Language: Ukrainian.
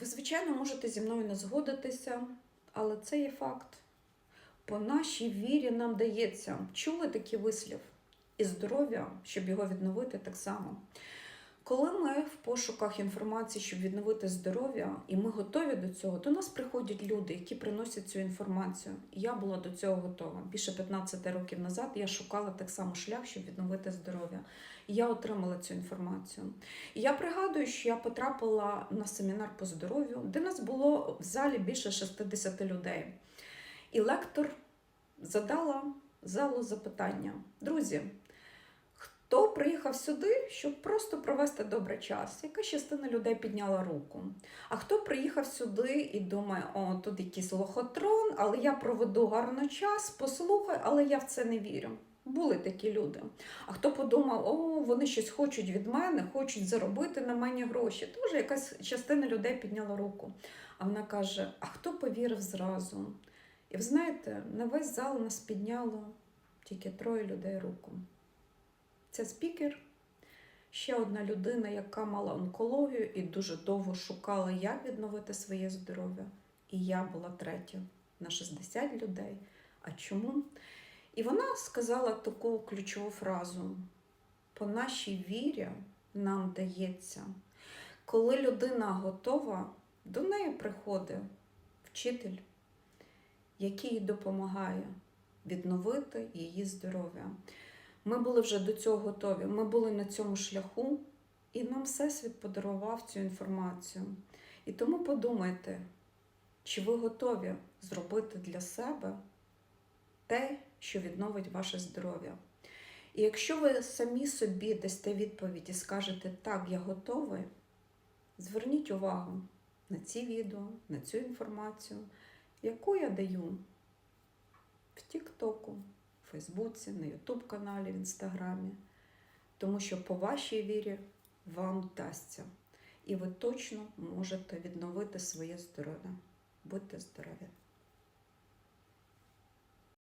Ви, звичайно, можете зі мною не згодитися, але це є факт. По нашій вірі нам дається. Чули такий вислів? І здоров'я, щоб його відновити так само. Коли ми в пошуках інформації, щоб відновити здоров'я, і ми готові до цього, до нас приходять люди, які приносять цю інформацію. Я була до цього готова. Більше 15 років назад я шукала так само шлях, щоб відновити здоров'я. І я отримала цю інформацію. І я пригадую, що я потрапила на семінар по здоров'ю, де нас було в залі більше 60 людей. І лектор задала залу запитання: друзі. Хто приїхав сюди, щоб просто провести добрий час? Яка частина людей підняла руку? А хто приїхав сюди і думає, о, тут якийсь лохотрон, але я проведу гарно час, послухай, але я в це не вірю. Були такі люди. А хто подумав, о, вони щось хочуть від мене, хочуть заробити на мені гроші. Тож якась частина людей підняла руку. А вона каже: А хто повірив зразу? І ви знаєте, на весь зал нас підняло тільки троє людей руку. Це спікер, ще одна людина, яка мала онкологію і дуже довго шукала, як відновити своє здоров'я. І я була третя на 60 людей. А чому? І вона сказала таку ключову фразу: по нашій вірі нам дається. Коли людина готова, до неї приходить вчитель, який їй допомагає відновити її здоров'я. Ми були вже до цього готові. Ми були на цьому шляху, і нам Всесвіт подарував цю інформацію. І тому подумайте, чи ви готові зробити для себе те, що відновить ваше здоров'я. І якщо ви самі собі дасте відповідь і скажете так, я готовий, зверніть увагу на ці відео, на цю інформацію, яку я даю в Тіктоку. Фейсбуці, на Ютуб каналі, в Інстаграмі, тому що по вашій вірі вам вдасться. І ви точно можете відновити своє здоров'я. Будьте здорові!